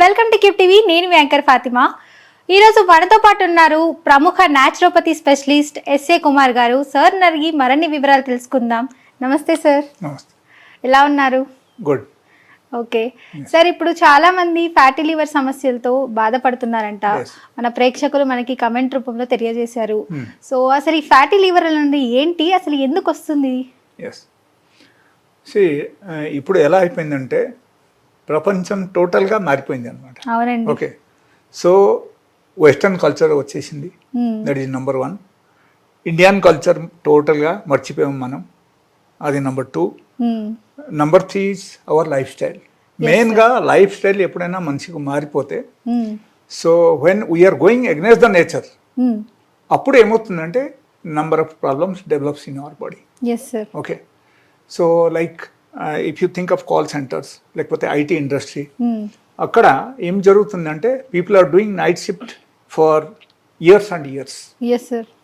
Welcome to కిప్ TV. నేను మీ యాంకర్ ఫాతిమా. ఈరోజు మనతో పాటు ఉన్నారు ప్రముఖ naturopathy specialist S A Kumar garu. Sir నరిగి మరిన్ని వివరాలు తెలుసుకుందాం. నమస్తే సార్. నమస్తే. ఎలా ఉన్నారు? గుడ్. ఓకే. సార్ ఇప్పుడు చాలా మంది ఫ్యాటీ లివర్ సమస్యలతో బాధపడుతున్నారంట. మన ప్రేక్షకులు మనకి కమెంట్ రూపంలో తెలియజేశారు. Hmm. సో అసలు ఈ ఫ్యాటీ లివర్ అనేది ఏంటి? అసలు ఎందుకు వస్తుంది? ఇప్పుడు ఎలా అయిపోయిందంటే ప్రపంచం టోటల్గా మారిపోయింది అనమాట ఓకే. సో వెస్టర్న్ కల్చర్ వచ్చేసింది. That is number one Indian culture టోటల్గా మర్చిపోయాం మనం. అది number two. Number three is our life style మెయిన్గా లైఫ్ స్టైల్ ఎప్పుడైనా మనిషికి మారిపోతే. So when we're going against the nature. అప్పుడు ఏమవుతుందంటే number of problems develops in our body okay so like if you think of call centres లేకపోతే IT industry Hmm. అక్కడ ఏం జరుగుతుందంటే people are doing night shift for years and years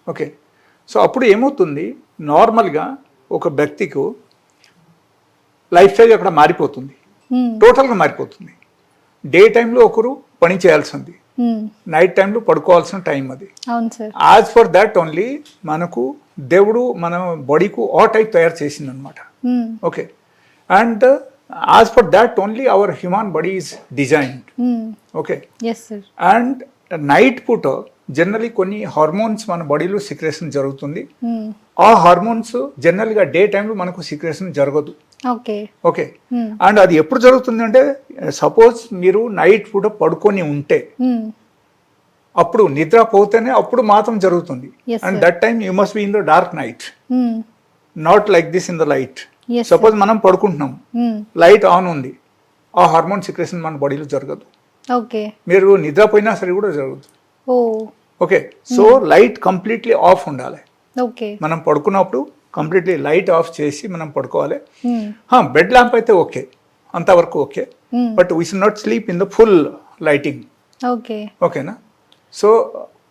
okay so అప్పుడు ఏమవుతుంది? నార్మల్గా ఒక వ్యక్తికు లైఫ్ స్టైల్ అక్కడ మారిపోతుంది. Hmm. టోటల్గా మారిపోతుంది. డే టైంలో ఒకరు పని చేయాల్సింది. Hmm. నైట్ టైంలో పడుకోవాల్సిన టైం అది. యాజ్ ఫర్ దట్ ఓన్లీ మనకు దేవుడు మన బాడీకు ఆ టైప్ తయారు చేసింది అనమాట Hmm. Okay and as per that only our human body is designed Hmm. Okay yes sir and night పూట జనరలీ కొన్ని హార్మోన్స్ మన బాడీలో సిక్రేషన్ జరుగుతుంది Hmm. ఆ హార్మోన్స్ జనరల్గా డే టైంలో మనకు సిక్రేషన్ జరగదు ఓకే ఓకే Hmm. అండ్ అది ఎప్పుడు జరుగుతుంది అంటే సపోజ్ మీరు నైట్ పూట పడుకొని ఉంటే Hmm. అప్పుడు నిద్ర పోతేనే అప్పుడు మాత్రం జరుగుతుంది Yes, and sir. That time you must be in the dark night Hmm. Not like this in the light. Suppose మనం పడుకుంటున్నాం. Hmm. లైట్ ఆన్ ఉంది. ఆ హార్మోన్ సిక్రేషన్ మన బాడీలో జరగదు. ఓకే మీరు నిద్రపోయినా సరే కూడా జరగదు. Okay so light completely off ఉండాలి. ఓకే మనం పడుకున్నప్పుడు కంప్లీట్లీ లైట్ ఆఫ్ చేసి మనం పడుకోవాలి. Hmm. బెడ్ ల్యాంప్ అయితే ఓకే అంతవరకు okay Hmm. But we should not sleep in the full lighting okay ఓకేనా సో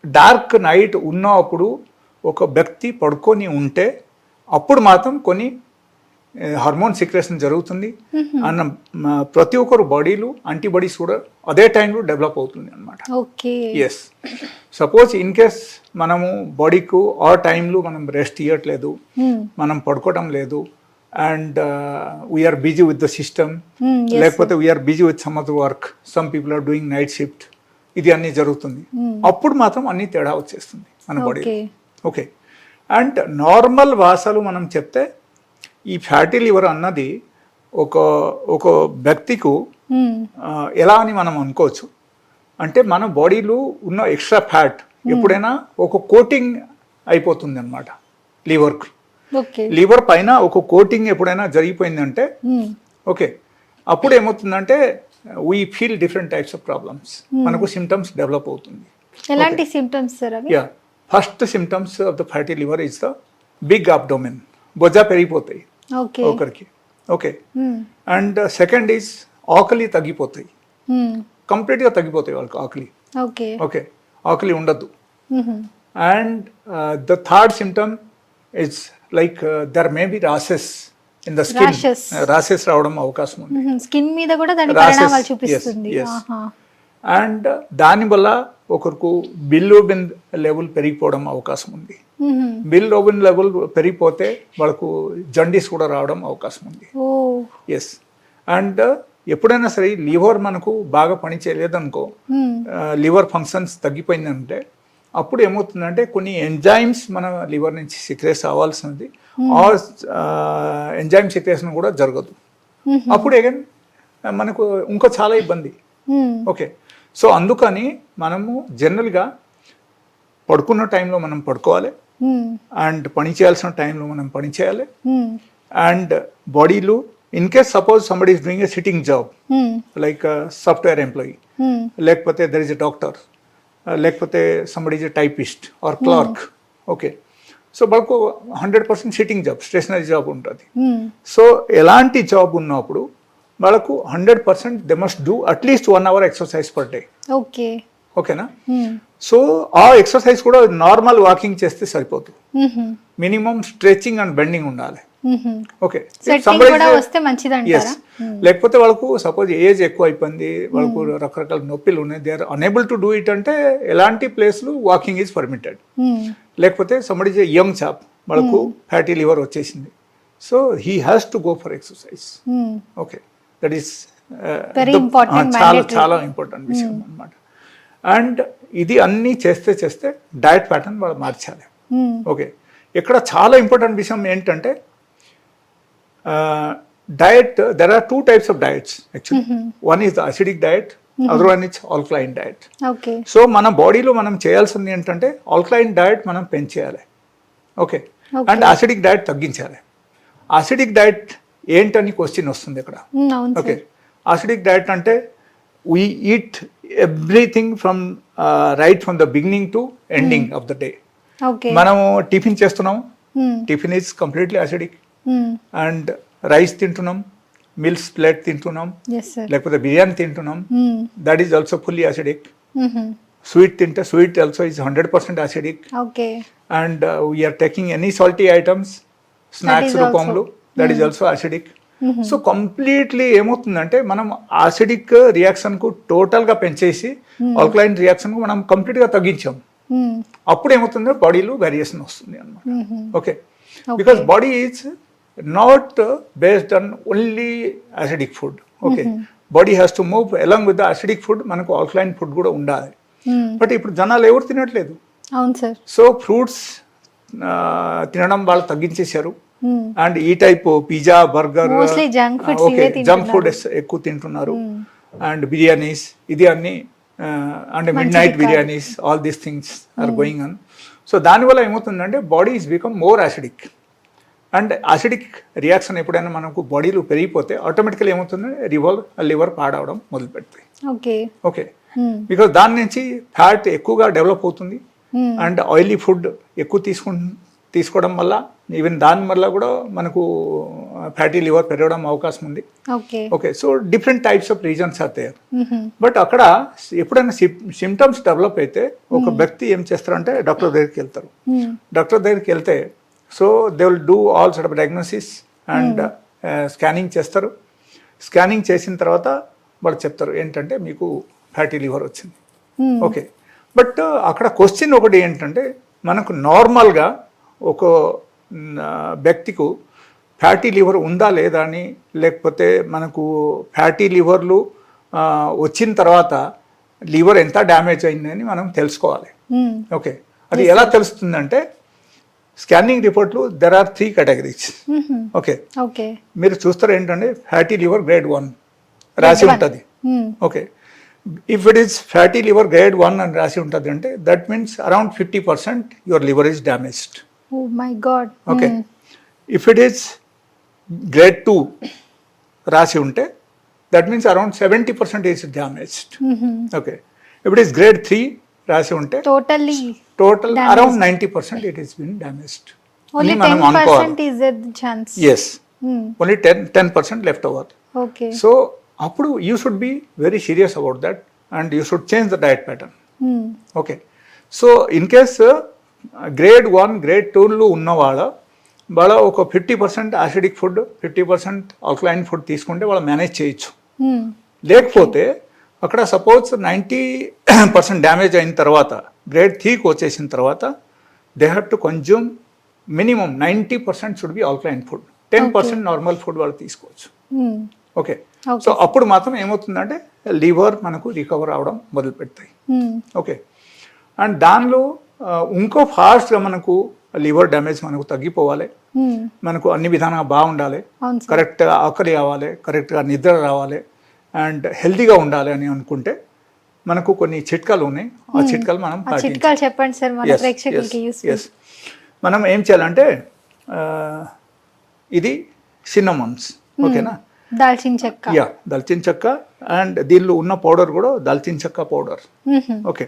డార్క్ నైట్ ఉన్నప్పుడు ఒక వ్యక్తి పడుకొని ఉంటే అప్పుడు మాత్రం కొన్ని హార్మోన్ సిక్రేషన్ జరుగుతుంది. అన్న ప్రతి ఒక్కరు బాడీలు యాంటీబాడీస్ కూడా అదే టైంలో డెవలప్ అవుతుంది అనమాట okay. Yes suppose in case మనము బాడీకు ఆ టైంలో మనం రెస్ట్ ఇవ్వట్లేదు. మనం పడుకోవడం లేదు and we are busy with the system లేకపోతే we are busy with some other work some people are doing night shift ఇది అన్ని జరుగుతుంది. అప్పుడు మాత్రం అన్ని తేడా వచ్చేస్తుంది మన body okay okay and normal భాషలు మనం చెప్తే ఈ ఫ్యాటీ లివర్ అన్నది ఒక ఒక వ్యక్తికు Hmm. ఎలా అని మనం అనుకోవచ్చు? అంటే మన బాడీలో ఉన్న ఎక్స్ట్రా ఫ్యాట్ ఎప్పుడైనా ఒక కోటింగ్ అయిపోతుంది అనమాట లివర్కి లివర్ పైన ఒక కోటింగ్ ఎప్పుడైనా జరిగిపోయిందంటే Hmm. ఓకే. అప్పుడు ఏమవుతుందంటే we feel different types of problems మనకు సిమ్టమ్స్ డెవలప్ అవుతుంది. ఎలాంటి symptoms yeah first symptoms of the fatty liver is the big abdomen Bojja పెరిగిపోతాయి. ఒకరికి. ఓకే. అండ్ సెకండ్ ఈజ్ ఆకలి తగ్గిపోతాయి. కంప్లీట్గా తగ్గిపోతాయి వాళ్ళకి ఆకలి. ఓకే. ఓకే. ఆకలి ఉండదు Mhm. And the third symptom it's like there may be rashes in the skin. Rashes. రావడం అవకాశం ఉంది. స్కిన్ మీద కూడా దాని పరిణామాలు చూపిస్తుంది. అండ్ దానివల్ల ఒకరికి బిల్లోబిన్ లెవెల్ పెరిగిపోవడం అవకాశం ఉంది. Mhm. బిల్లోబిన్ లెవెల్ పెరిగిపోతే వాళ్ళకు జండీస్ కూడా రావడం అవకాశం ఉంది ఎస్ అండ్ ఎప్పుడైనా సరే లివర్ మనకు బాగా పని చేయలేదనుకో Hmm. లివర్ ఫంక్షన్స్ తగ్గిపోయిందంటే అప్పుడు ఏమవుతుందంటే కొన్ని ఎంజైమ్స్ మన లివర్ నుంచి సిక్రేస్ అవ్వాల్సింది ఆ ఎంజైమ్ సిక్రేషన్ కూడా జరగదు Mhm. అప్పుడు అగైన్ మనకు ఇంకా చాలా ఇబ్బంది Hmm. ఓకే సో అందుకని మనము జనరల్గా పడుకున్న టైంలో మనం పడుకోవాలి Hmm. అండ్ పని చేయాల్సిన టైంలో మనం పని చేయాలి Hmm. అండ్ బాడీలో in case suppose somebody is doing a sitting job Hmm. Like software employee Hmm. లేకపోతే దర్ ఇస్ ఎ డాక్టర్ లేకపోతే somebody is a typist or clerk okay so వాళ్ళకు hundred percent sitting job stationary job ఉంటుంది. Hmm. So ఎలాంటి job ఉన్నప్పుడు వాళ్ళకు hundred percent they must do at least one hour exercise per day okay ఓకేనా? మ్మ్. So ఆ exercise కూడా normal walking చేస్తే సరిపోతుంది. మినిమం స్ట్రెచింగ్ అండ్ బెండింగ్ ఉండాలి. ఓకే. ఎస్ అంటారా లేకపోతే వాళ్ళకు సపోజ్ ఏజ్ ఎక్కువ అయిపోయింది వాళ్ళకు రకరకాల నొప్పిలు ఉన్నాయి they are unable to do it అంటే ఎలాంటి ప్లేస్లు వాకింగ్ ఈజ్ పర్మిటెడ్. లేకపోతే సమ్మడి యంగ్ చాప్ వాళ్ళకు ఫ్యాటీ లివర్ వచ్చేసింది. So he has to go for exercise. Okay that is చాలా. చాలా ఇంపార్టెంట్ విషయం అనమాట అండ్ ఇది అన్నీ చేస్తే చేస్తే డయట్ ప్యాటర్న్ వాళ్ళు మార్చాలి. మ్మ్. ఓకే. ఇక్కడ చాలా ఇంపార్టెంట్ విషయం ఏంటంటే diet there are two types of diets actually one is the acidic diet other one is alkaline diet so మన బాడీలో మనం చేయాల్సింది ఏంటంటే ఆల్క్లైన్ డయట్ మనం పెంచేయాలి. ఓకే. అండ్ అసిడిక్ డయట్ తగ్గించాలి. అసిడిక్ డయట్ ఏంటని క్వశ్చన్ వస్తుంది ఇక్కడ. ఓకే అసిడిక్ డయట్ అంటే we eat everything from right from the beginning to ending of the day. మనము టిఫిన్ చేస్తున్నాం. మ్మ్. టిఫిన్ ఈజ్ కంప్లీట్లీ అసిడిక్ మ్మ్. అండ్ రైస్ తింటున్నాం మిల్స్ ప్లేట్ తింటున్నాం లేకపోతే బిర్యానీ తింటున్నాం. That is also fully acidic. Sweet తింటే sweet also is hundred percent acidic and we are taking any salty items snacks రూపంలో that is also acidic so completely ఏమవుతుందంటే మనం acidic రియాక్షన్కు టోటల్గా పెంచేసి ఆల్కలైన్ రియాక్షన్కు మనం కంప్లీట్గా తగ్గించాం. మ్మ్. అప్పుడు ఏమవుతుందో బాడీలో వేరియేషన్ వస్తుంది అన్నమాట. మ్మ్. Okay. Because body is not based on only acidic food okay? Body has to move along with the acidic food మనకు ఆల్కలైన్ ఫుడ్ కూడా ఉండాలి. బట్ ఇప్పుడు జనాలు ఎవరు తినట్లేదు? అవును సార్. సో ఫ్రూట్స్ తినడం వాళ్ళు తగ్గించేశారు. అండ్ ఈ type pizza burger okay junk food. ఎక్కువ తింటున్నారు అండ్ బిర్యానీస్ ఇది అన్ని and midnight. Biryanis all these things are going on so దానివల్ల ఏమవుతుందంటే body is become more acidic and acidic reaction ఎప్పుడైనా మనకు బాడీలో పెరిగిపోతే ఆటోమేటికల్ ఏమవుతుంది రివర్ లివర్ పాడవడం మొదలు పెడతాయి ఓకే ఓకే. బికాస్ దాని నుంచి ఫ్యాట్ ఎక్కువగా డెవలప్ అవుతుంది. అండ్ ఆయిలీ ఫుడ్ ఎక్కువ తీసుకు తీసుకోవడం వల్ల ఈవెన్ దాని వల్ల కూడా మనకు ఫ్యాటీ లివర్ పెరగడం అవకాశం ఉంది. Okay so different types of reasons are there. But అక్కడ ఎప్పుడైనా సిమ్టమ్స్ డెవలప్ అయితే ఒక వ్యక్తి ఏం చేస్తారంటే డాక్టర్ దగ్గరికి వెళ్తారు. మ్మ్. డాక్టర్ దగ్గరికి వెళ్తే so they will do all side of diagnosis and scanning చేస్తారు. స్కానింగ్ చేసిన తర్వాత వాళ్ళు చెప్తారు ఏంటంటే మీకు ఫ్యాటీ లివర్ వచ్చింది. ఓకే బట్ అక్కడ క్వశ్చన్ ఒకటి ఏంటంటే మనకు నార్మల్గా ఒక వ్యక్తికు ఫ్యాటీ లివర్ ఉందా లేదా అని లేకపోతే మనకు ఫ్యాటీ లివర్లు వచ్చిన తర్వాత లివర్ ఎంత డ్యామేజ్ అయిందని మనం తెలుసుకోవాలి. ఓకే అది ఎలా తెలుస్తుందంటే స్కానింగ్ రిపోర్ట్లు there are three categories. Okay okay మీరు చూస్తారు ఏంటంటే ఫ్యాటీ లివర్ గ్రేడ్ వన్ రాసి. ఉంటుంది. Okay if it is fatty liver grade one అని రాసి ఉంటుంది అంటే that means around fifty percent your liver is damaged my god okay if it is grade two రాసి ఉంటే that means around seventy percent is damaged okay if it grade three రాసి ఉంటే totally total Damaged. Around ninety percent it is been damaged మనం అనుకోవాలి. Yes only ten ten percent left over so అప్పుడు you should be very serious about that and you should change the diet pattern okay so in case grade one grade tool ఉన్నవాళ్ళ వాళ్ళ ఒక fifty percent acidic food fifty percent alkaline food తీసుకుంటే వాళ్ళు manage చేయొచ్చు. లేకపోతే అక్కడ suppose ninety percent damage అయిన తర్వాత గ్రేడ్ త్రీకి వచ్చేసిన తర్వాత they have to consume minimum ninety percent should be alkaline food ten percent normal food వాళ్ళు తీసుకోవచ్చు. Okay Okay. సో అప్పుడు మాత్రం ఏమవుతుందంటే లివర్ మనకు రికవర్ అవడం మొదలు పెడతాయి ఓకే అండ్ దానిలో ఇంకో ఫాస్ట్గా మనకు లివర్ డ్యామేజ్ మనకు తగ్గిపోవాలి. మనకు అన్ని విధాలుగా బాగుండాలి. కరెక్ట్గా ఆకలి కావాలి కరెక్ట్గా నిద్ర రావాలి అండ్ హెల్తీగా ఉండాలి అని అనుకుంటే మనకు కొన్ని చిట్కాలు ఉన్నాయి. ఆ చిట్కాలు మనం చిట్కాలు చెప్పండి సార్ మన ప్రేక్షకులకి ఏం చేయాలంటే ఇది సిన్నమన్స్ ఓకేనా? దాల్చిన చెక్క. యా దాల్చిన చెక్క అండ్ దీనిలో ఉన్న పౌడర్ కూడా దాల్చిన చెక్క పౌడర్. ఓకే.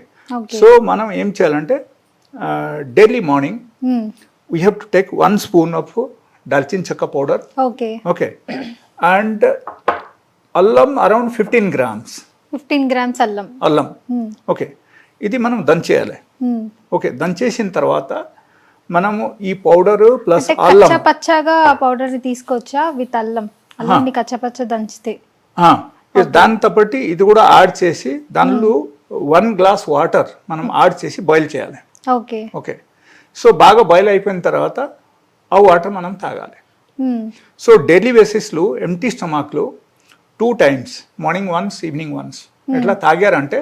సో మనం ఏం చేయాలంటే daily morning we have to take one spoon of దాల్చిన చెక్క పౌడర్. ఓకే. ఓకే. అండ్ అల్లం around fifteen grams. Fifteen grams అల్లం. అల్లం. ఓకే. ఇది మనం దంచేయాలి. ఓకే దంచేసిన తర్వాత మనము ఈ పౌడరు ప్లస్ అల్లం. పచ్చాగా పౌడర్ తీసుకోవచ్చా విత్ అల్లం? దంచితే. దాంతో పాటు ఇది కూడా యాడ్ చేసి దానిలో వన్ గ్లాస్ వాటర్ మనం యాడ్ చేసి బాయిల్ చేయాలి. ఓకే. ఓకే. సో బాగా బాయిల్ అయిపోయిన తర్వాత ఆ వాటర్ మనం తాగాలి. సో డైలీ బేసిస్లో empty స్టమాక్లో two times morning once evening once ఇట్లా తాగారంటే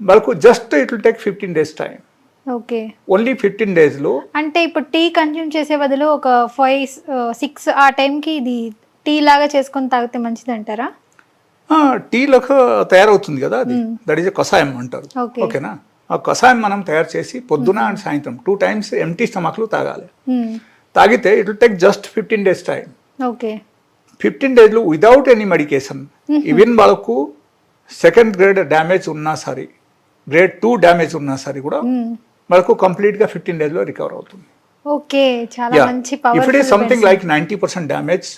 వాళ్ళకు just it will take fifteen days time okay. Only fifteen డేస్లో అంటే ఇప్పుడు టీ కన్జ్యూమ్ చేసే బదులు ఒక ఫైవ్ సిక్స్ ఆ టైంకి ఇది టీ లాగా చేసుకొని తాగితే మంచిది అంటారా టీలకు తయారవుతుంది కదా అది. దట్ ఈస్ కషాయం అంటారు. ఓకేనా? ఆ కషాయం మనం తయారు చేసి పొద్దున అండ్ సాయంత్రం టూ టైమ్స్ ఎంటీ స్టమక్లో తాగాలి. తాగితే it will take just fifteen days time okay. Fifteen డేస్లో వితౌట్ ఎనీ మెడికేషన్ ఈవెన్ వాళ్ళకు సెకండ్ గ్రేడ్ డ్యామేజ్ ఉన్నా సరే గ్రేడ్ టూ డ్యామేజ్ ఉన్నా సరే కూడా. వాళ్ళకు కంప్లీట్గా ఫిఫ్టీన్ డేస్లో రికవర్ అవుతుంది. ఓకే చాలా మంచి if it power is something like ninety percent damage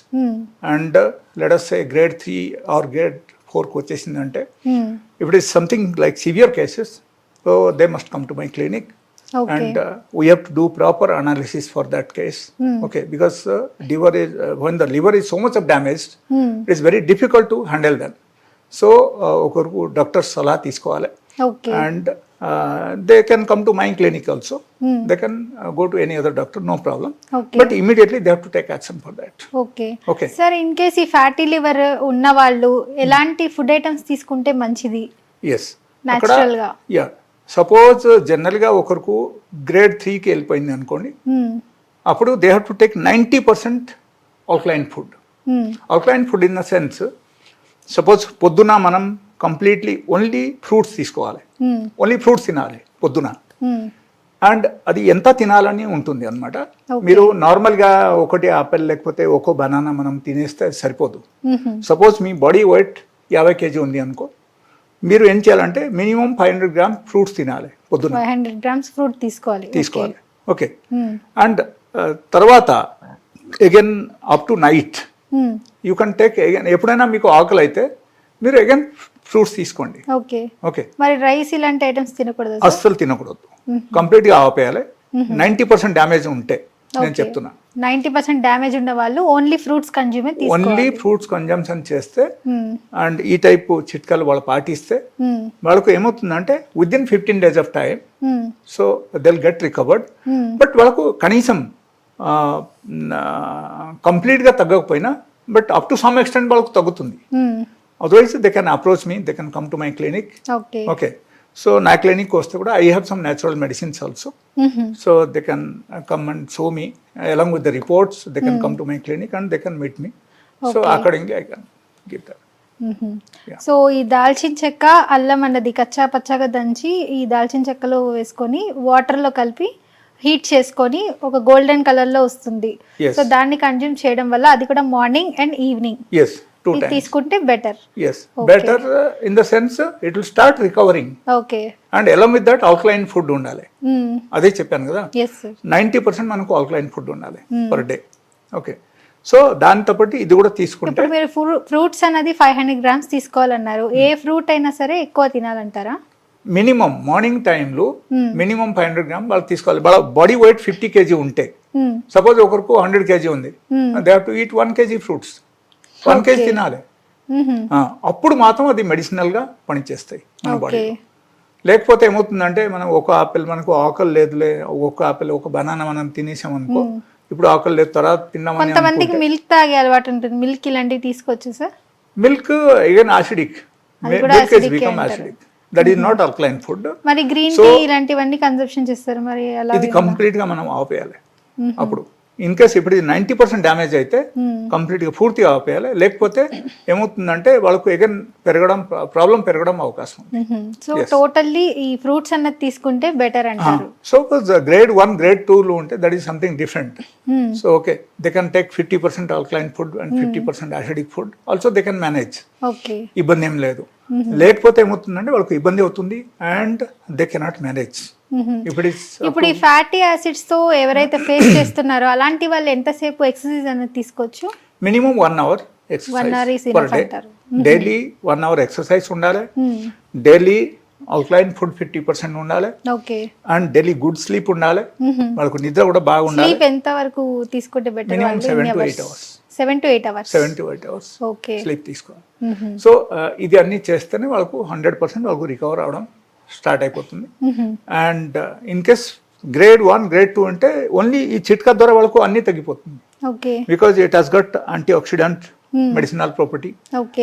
and let us say grade three or grade ఫోర్కి వచ్చేసిందంటే cases, so they must come to my clinic. Okay. And uh, we have to do proper analysis for that case. Okay, because uh, liver is uh, when the liver is so much of damaged, it is very difficult to handle them. So uh, ఒకరికి doctor సలహా తీసుకోవాలి okay and they can come to my clinic also they can go to any other doctor no problem Okay. But immediately they to take action for that okay Okay. Sir in case ఈ fatty liver ఉన్న వాళ్ళు ఎలాంటి food items తీసుకుంటే మంచిది yes Natural గా. Yeah suppose జనరల్గా ఒకరికి grade త్రీకి వెళ్ళిపోయింది అనుకోండి మ్మ్. అప్పుడు they have to take ninety percent alkaline food. Alkaline food in the sense suppose పొద్దున మనం కంప్లీట్లీ ఓన్లీ ఫ్రూట్స్ తీసుకోవాలి. ఓన్లీ ఫ్రూట్స్ తినాలి పొద్దున. అండ్ అది ఎంత తినాలని ఉంటుంది అనమాట. మీరు నార్మల్గా ఒకటి ఆపిల్ లేకపోతే ఒక్కో బనానా మనం తినేస్తే సరిపోదు. సపోజ్ మీ బాడీ వెయిట్ యాభై కేజీ ఉంది అనుకో మీరు ఏం చేయాలంటే minimum five hundred gram fruits తినాలి పొద్దున ఫైవ్ హండ్రెడ్ గ్రామ్స్ ఫ్రూట్ తీసుకోవాలి తీసుకోవాలి ఓకే. అండ్ తర్వాత again up to night. You can take again ఎప్పుడైనా మీకు ఆకలి అయితే మీరు అగైన్ ఫ్రూట్స్ తీసుకోండి. ఓకే. ఓకే. మరి రైస్ ఇలాంటి ఐటమ్స్ తినకూడదు అస్సలు తినకూడదు. కంప్లీట్గా ఆపేయాలి నైంటీ పర్సెంట్ డ్యామేజ్ ఉంటే నేను చెప్తున్నా. నైంటీ పర్సెంట్ డ్యామేజ్ ఉన్న వాళ్ళు only fruits కన్జ్యూమే only fruits consumption చేస్తే. అండ్ ఈ టైపు చిట్కాలు వాళ్ళు పాటిస్తే. వాళ్ళకు ఏమవుతుందంటే within fifteen days of time. So they'll get recovered. But వాళ్ళకు కనీసం కంప్లీట్గా తగ్గకపోయినా but up to some extent వాళ్ళకు తగ్గుతుంది. Otherwise they can approach me they can come to my clinic okay okay so నా క్లినిక్ వస్తే కూడా I have some natural medicines also. So they can come and show me along with the reports they can come to my clinic and they can meet me so. Accordingly I can give that. So ఈ దాల్చిన చెక్క అల్లం అన్నది కచ్చా పచ్చాగా దంచి ఈ దాల్చిన చెక్కలో వేసుకొని వాటర్లో కలిపి హీట్ చేసుకొని ఒక గోల్డెన్ కలర్లో వస్తుంది. సో దాన్ని కన్జ్యూమ్ చేయడం వల్ల అది కూడా morning and evening two times తీసుకుంటే better yes. Better in the sense it will start recovering okay and along with that alkaline food ఉండాలి. అదే చెప్పాను కదా? ఎస్ సార్ నైంటీ పర్సెంట్ మనకు ఆల్కలైన్ ఫుడ్ ఉండాలి పర్ డే ఓకే సో దాంతో పాటు ఇది కూడా తీసుకుంటే మీరు ఫ్రూట్స్ అనేది ఫైవ్ హండ్రెడ్ గ్రామ్స్ తీసుకోవాలన్నారు. ఏ ఫ్రూట్ అయినా సరే ఎక్కువ తినాలంటారా? మినిమం మార్నింగ్ టైంలో Hmm. Minimum five hundred gram వాళ్ళు తీసుకోవాలి. వాళ్ళ బాడీ వెయిట్ ఫిఫ్టీ కేజీ ఉంటే. సపోజ్ ఒకరికి హండ్రెడ్ కేజీ ఉంది. Hmm. They have to eat one KG fruits one KG తినాలి. అప్పుడు మాత్రం అది మెడిసినల్గా పనిచేస్తాయి మన బాడీ లేకపోతే ఏమవుతుందంటే మనం ఒక ఆపిల్ మనకు ఆకలి లేదులే ఒక ఆపిల్ ఒక బనానా మనం తినేసాం అనుకో ఇప్పుడు ఆకలి లేదు తర్వాత తిన్నామని కొంతమందికి మిల్క్ తాగే అలవాటు ఉంటుంది. మిల్క్ ఇలాంటివి తీసుకోవచ్చు sir? Milk again acidic milk is become. Acidic that is not alkaline food మరి గ్రీన్ టీ ఇలాంటివన్నీ కన్సప్షన్ చేస్తారు మరి అలా ఇది కంప్లీట్గా మనం ఆపేయాలి. అప్పుడు. ఇన్ కేస్ ఇప్పుడు ఇది నైంటీ పర్సెంట్ డ్యామేజ్ అయితే కంప్లీట్గా పూర్తిగా ఆపేయాలి. లేకపోతే ఏమవుతుందంటే వాళ్ళకు ఎగన్ పెరగడం ప్రాబ్లం పెరగడం అవకాశం ఉంది. సో టోటల్లీ ఈ ఫ్రూట్స్ అన్నది తీసుకుంటే బెటర్ అంటారు. సో గ్రేడ్ వన్ గ్రేడ్ టూలో ఉంటే that is something different Hmm. So okay they can take fifty percent alkaline food and fifty percent acidic food also they can manage ఇబ్బంది ఏం లేదు. లేకపోతే ఏమవుతుందంటే వాళ్ళకి ఇబ్బంది అవుతుంది అండ్ దే కెనాట్ మేనేజ్ ఇప్పుడు ఇప్పుడు ఈ ఫ్యాటీ యాసిడ్స్తో ఎవరైతే ఫేస్ చేస్తున్నారో అలాంటి వాళ్ళు ఎంతసేపు ఎక్సర్సైజ్ అనేది తీసుకోవచ్చు? Minimum one hour exercise. Daily one hour exercise ఉండాలి. Daily alkaline food fifty percent ఉండాలి. Okay. And daily good sleep ఉండాలి. వాళ్ళకు నిద్ర కూడా బాగా ఉండాలి. స్లీప్ ఎంత వరకు తీసుకుంటే better minimum seven to eight hours seven to eight hours seven to eight hours okay sleep తీసుకోవాలి. సో ఇది అన్ని చేస్తేనే వాళ్ళకు హండ్రెడ్ పర్సెంట్ వాళ్ళకు రికవర్ అవడం స్టార్ట్ అయిపోతుంది. And in case grade one grade two అంటే ఓన్లీ ఈ చిట్కా ద్వారా వాళ్ళకు అన్ని తగ్గిపోతుంది. Because it has got antioxidant medicinal property.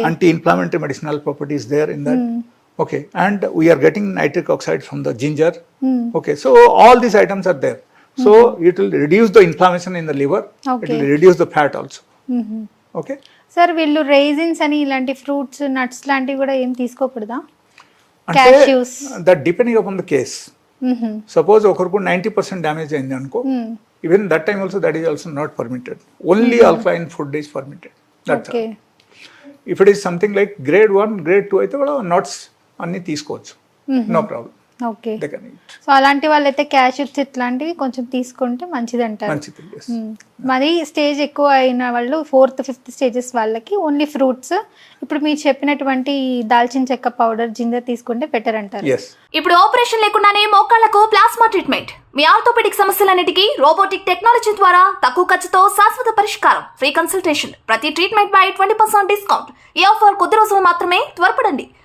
Anti inflammatory medicinal properties there in that okay. And we are getting nitric oxide from the ginger okay. So all these items are there so it will reduce the inflammation in the liver it will reduce the fat also okay. Sir వీళ్ళు raisins అని ఇలాంటి fruits nuts లాంటివి కూడా ఏం తీసుకోకూడదా? అంటే. That depending upon the case suppose ఒకరికి ninety percent damage అయింది అనుకో even that time also that is also not permitted only alkaline food is permitted that if it is something like grade one grade two అయితే వాళ్ళు nuts అన్ని తీసుకోవచ్చు. No problem okay. So అలాంటి వాళ్ళైతే క్యాషెట్స్ ఇట్లాంటివి కొంచెం తీసుకుంటే మంచిది అంటారు మంచిది yes. మ్మ్. మరి స్టేజ్ ఎక్కువ అయిన వాళ్ళు ఫోర్త్ ఫిఫ్త్ స్టేజెస్ వాళ్ళకి ఓన్లీ ఫ్రూట్స్. ఇప్పుడు మీరు చెప్పినటువంటి దాల్చిన చెక్క పౌడర్ జింజర్ తీసుకుంటే బెటర్ అంటారు. Yes. ఇప్పుడు ఆపరేషన్ లేకుండానే మోకాళ్ళకు ప్లాస్మా ట్రీట్మెంట్. మీ ఆర్థోపెడిక్ సమస్యలన్నిటికీ రోబోటిక్ టెక్నాలజీ ద్వారా తక్కువ ఖర్చుతో శాశ్వత పరిష్కారం. Free consultation. ప్రతి ట్రీట్మెంట్ పై ట్వంటీ పర్సెంట్ డిస్కౌంట్. ఈ ఆఫర్ కొద్ది రోజులు మాత్రమే త్వరపడండి.